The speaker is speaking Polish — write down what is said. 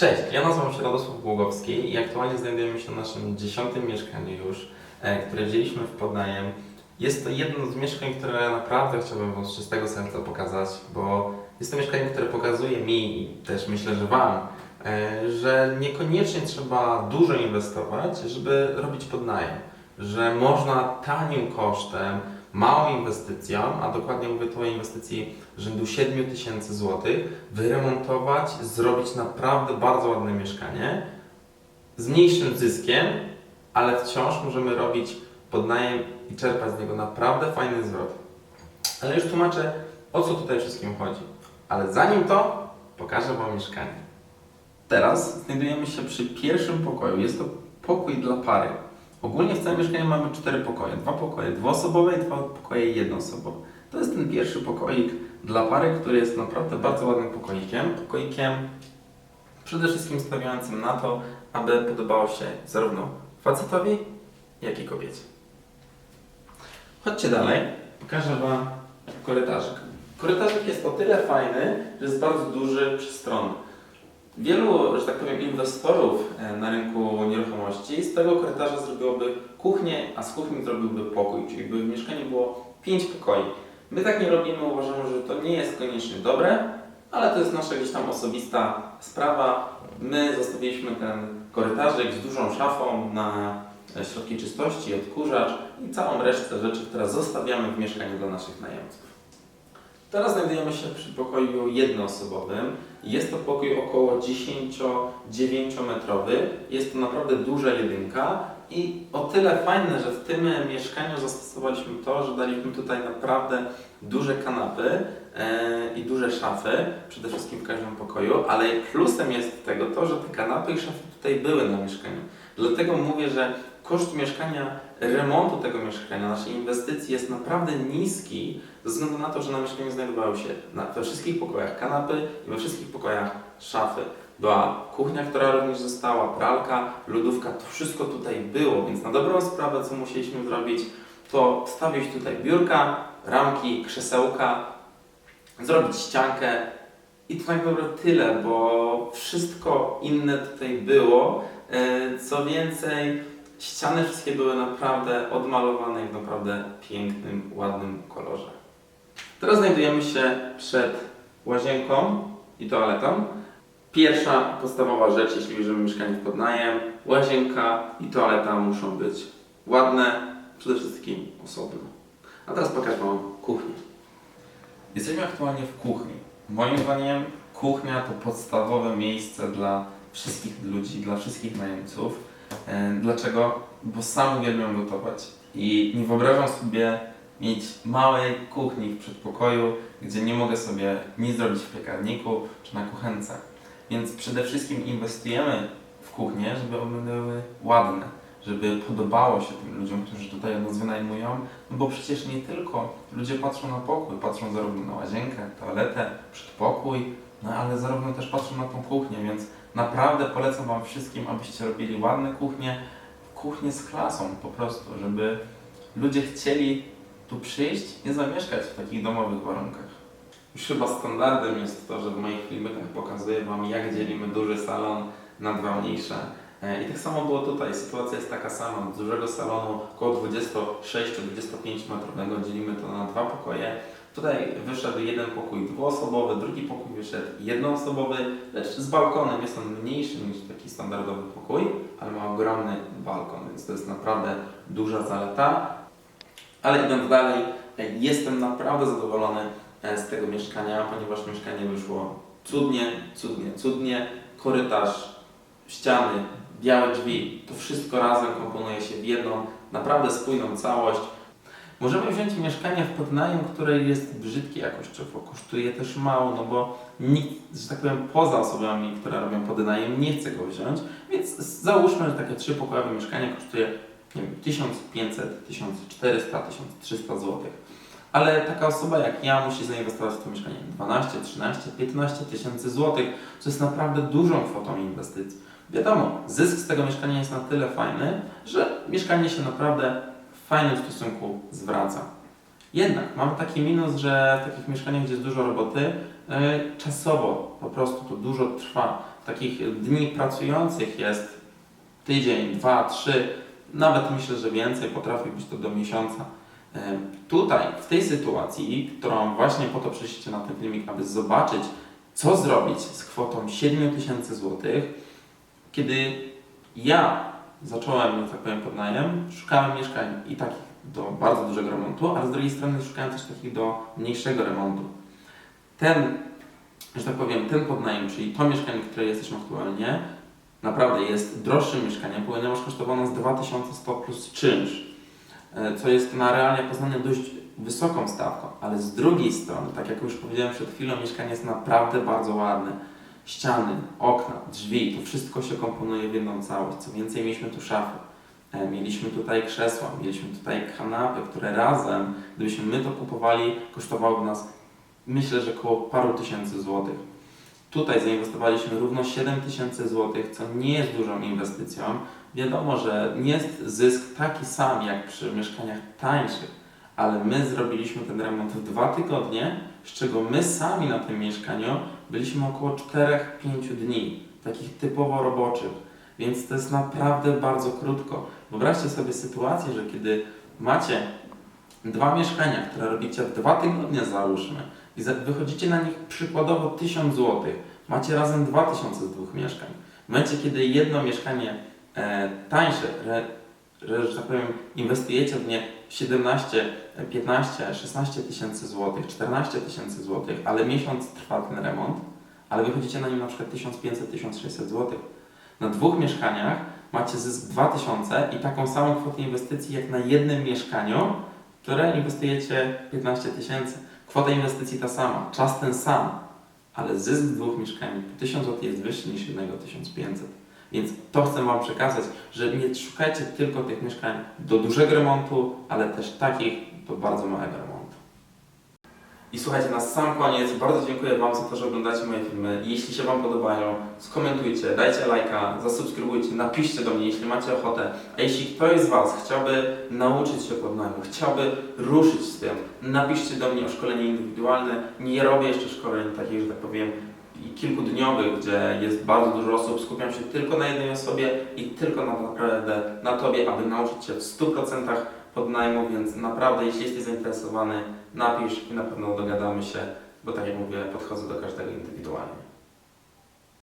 Cześć, ja nazywam się Radosław Głogowski i aktualnie znajdujemy się w naszym dziesiątym mieszkaniu już, e, które wzięliśmy w podnajem. Jest to jedno z mieszkań, które naprawdę chciałbym Wam z czystego serca pokazać, bo jest to mieszkanie, które pokazuje mi i też myślę, że Wam, e, że niekoniecznie trzeba dużo inwestować, żeby robić podnajem. Że można tanim kosztem, małą inwestycją, a dokładnie mówię tu o inwestycji rzędu 7 tysięcy złotych, wyremontować, zrobić naprawdę bardzo ładne mieszkanie z mniejszym zyskiem, ale wciąż możemy robić podnajem i czerpać z niego naprawdę fajny zwrot. Ale już tłumaczę, o co tutaj wszystkim chodzi. Ale zanim to, pokażę Wam mieszkanie. Teraz znajdujemy się przy pierwszym pokoju. Jest to pokój dla pary. Ogólnie w całym mieszkaniu mamy cztery pokoje. Dwa pokoje dwuosobowe i dwa pokoje jednoosobowe. To jest ten pierwszy pokoik dla pary, który jest naprawdę bardzo ładnym pokoikiem. Pokoikiem przede wszystkim stawiającym na to, aby podobało się zarówno facetowi, jak i kobiecie. Chodźcie dalej, pokażę Wam korytarzyk. Korytarzyk jest o tyle fajny, że jest bardzo duży, przestronny. Wielu, że tak powiem, inwestorów e, na rynku nieruchomości z tego korytarza zrobiłoby kuchnię, a z kuchni zrobiłby pokój, czyli by w mieszkaniu było 5 pokoi. My tak nie robimy, uważamy, że to nie jest koniecznie dobre, ale to jest nasza gdzieś tam osobista sprawa. My zostawiliśmy ten korytarzyk z dużą szafą na środki czystości, odkurzacz i całą resztę rzeczy, które zostawiamy w mieszkaniu dla naszych najemców. Teraz znajdujemy się przy pokoju jednoosobowym. Jest to pokój około 10-9 metrowy. Jest to naprawdę duża jedynka i o tyle fajne, że w tym mieszkaniu zastosowaliśmy to, że daliśmy tutaj naprawdę duże kanapy e, i duże szafy, przede wszystkim w każdym pokoju, ale plusem jest tego to, że te kanapy i szafy tutaj były na mieszkaniu. Dlatego mówię, że koszt mieszkania, remontu tego mieszkania, naszej inwestycji jest naprawdę niski, ze względu na to, że na mieszkaniu znajdowały się na, we wszystkich pokojach kanapy i we wszystkich pokojach szafy. Była kuchnia, która również została, pralka, lodówka, to wszystko tutaj było, więc na dobrą sprawę, co musieliśmy zrobić, to wstawić tutaj biurka, ramki, krzesełka, zrobić ściankę i to tak naprawdę tyle, bo wszystko inne tutaj było. E, Co więcej, ściany wszystkie były naprawdę odmalowane w naprawdę pięknym, ładnym kolorze. Teraz znajdujemy się przed łazienką i toaletą. Pierwsza podstawowa rzecz, jeśli bierzemy mieszkanie w podnajem, łazienka i toaleta muszą być ładne, przede wszystkim osobne. A teraz pokażę Wam kuchnię. Jesteśmy aktualnie w kuchni. Moim zdaniem kuchnia to podstawowe miejsce dla wszystkich ludzi, dla wszystkich najemców. E, Dlaczego? Bo sam uwielbiam gotować i nie wyobrażam sobie mieć małej kuchni w przedpokoju, gdzie nie mogę sobie nic zrobić w piekarniku czy na kuchence. Więc przede wszystkim inwestujemy w kuchnię, żeby one były ładne, żeby podobało się tym ludziom, którzy tutaj nas wynajmują, no bo przecież nie tylko ludzie patrzą na pokój, patrzą zarówno na łazienkę, toaletę, przedpokój, no ale zarówno też patrzą na tą kuchnię, więc naprawdę polecam Wam wszystkim, abyście robili ładne kuchnie, kuchnie z klasą po prostu, żeby ludzie chcieli tu przyjść i zamieszkać w takich domowych warunkach. Już chyba standardem jest to, że w moich filmikach pokazuję Wam, jak dzielimy duży salon na dwa mniejsze. E, I tak samo było tutaj. Sytuacja jest taka sama. Z dużego salonu około 26-25 metrowego dzielimy to na dwa pokoje. Tutaj wyszedł jeden pokój dwuosobowy, drugi pokój wyszedł jednoosobowy, lecz z balkonem jest on mniejszy niż taki standardowy pokój, ale ma ogromny balkon, więc to jest naprawdę duża zaleta. Ale idąc dalej, e, jestem naprawdę zadowolony e, z tego mieszkania, ponieważ mieszkanie wyszło cudnie, cudnie, cudnie. Korytarz, ściany, białe drzwi, to wszystko razem komponuje się w jedną naprawdę spójną całość. Możemy wziąć mieszkanie w podnajem, które jest brzydkie jakościowo, kosztuje też mało, no bo nikt, że tak powiem, poza osobami, które robią podnajem, nie chce go wziąć, więc załóżmy, że takie trzypokojowe mieszkanie kosztuje nie wiem, 1500, 1400, 1300 zł. Ale taka osoba jak ja musi zainwestować w to mieszkanie 12, 13, 15 tysięcy złotych, co jest naprawdę dużą kwotą inwestycji. Wiadomo, zysk z tego mieszkania jest na tyle fajny, że mieszkanie się naprawdę fajnym stosunku zwraca. Jednak mamy taki minus, że w takich mieszkaniach, gdzie jest dużo roboty, yy, czasowo po prostu to dużo trwa. takich dni pracujących jest tydzień, dwa, trzy, nawet myślę, że więcej, potrafi być to do miesiąca. E, Tutaj, w tej sytuacji, którą właśnie po to przyszliście na ten filmik, aby zobaczyć, co zrobić z kwotą 7000 zł, kiedy ja zacząłem, tak powiem, pod najem, szukałem mieszkań i takich do bardzo dużego remontu, ale z drugiej strony szukałem też takich do mniejszego remontu. Ten, że tak powiem, ten podnajem, czyli to mieszkanie, które jesteśmy aktualnie, naprawdę jest droższym mieszkaniem, ponieważ kosztowało nas 2100 plus czynsz, e, co jest na realia Poznania dość wysoką stawką, ale z drugiej strony, tak jak już powiedziałem przed chwilą, mieszkanie jest naprawdę bardzo ładne. Ściany, okna, drzwi, to wszystko się komponuje w jedną całość. Co więcej, mieliśmy tu szafy, e, mieliśmy tutaj krzesła, mieliśmy tutaj kanapy, które razem, gdybyśmy my to kupowali, kosztowałoby nas myślę, że około paru tysięcy złotych. Tutaj zainwestowaliśmy równo 7 tysięcy złotych, co nie jest dużą inwestycją. Wiadomo, że nie jest zysk taki sam jak przy mieszkaniach tańszych, ale my zrobiliśmy ten remont w dwa tygodnie, z czego my sami na tym mieszkaniu byliśmy około 4-5 dni, takich typowo roboczych, więc to jest naprawdę bardzo krótko. Wyobraźcie sobie sytuację, że kiedy macie dwa mieszkania, które robicie w dwa tygodnie załóżmy i wychodzicie na nich przykładowo 1000 zł, macie razem 2000 z dwóch mieszkań. W momencie, kiedy jedno mieszkanie e, tańsze, że, że, tak powiem, inwestujecie w nie 17, 15, 16 tysięcy złotych, 14 tysięcy złotych, ale miesiąc trwa ten remont, ale wychodzicie na nim na przykład 1500-1600 złotych. Na dwóch mieszkaniach macie zysk 2000 i taką samą kwotę inwestycji jak na jednym mieszkaniu, które inwestujecie 15 tysięcy. Kwota inwestycji ta sama, czas ten sam, ale zysk dwóch mieszkań po 1000 zł jest wyższy niż jednego 1500. Więc to chcę Wam przekazać, że nie szukajcie tylko tych mieszkań do dużego remontu, ale też takich do bardzo małego remontu. I słuchajcie, na sam koniec bardzo dziękuję Wam za to, że oglądacie moje filmy. Jeśli się Wam podobają, skomentujcie, dajcie lajka, zasubskrybujcie, napiszcie do mnie, jeśli macie ochotę. A jeśli ktoś z Was chciałby nauczyć się podnajmu, chciałby ruszyć z tym, napiszcie do mnie o szkolenie indywidualne. Nie robię jeszcze szkoleń takich, że tak powiem, kilkudniowych, gdzie jest bardzo dużo osób, skupiam się tylko na jednej osobie i tylko na, naprawdę na Tobie, aby nauczyć się w 100% podnajmu, więc naprawdę, jeśli jesteś zainteresowany, napisz i na pewno dogadamy się, bo tak jak mówię, podchodzę do każdego indywidualnie.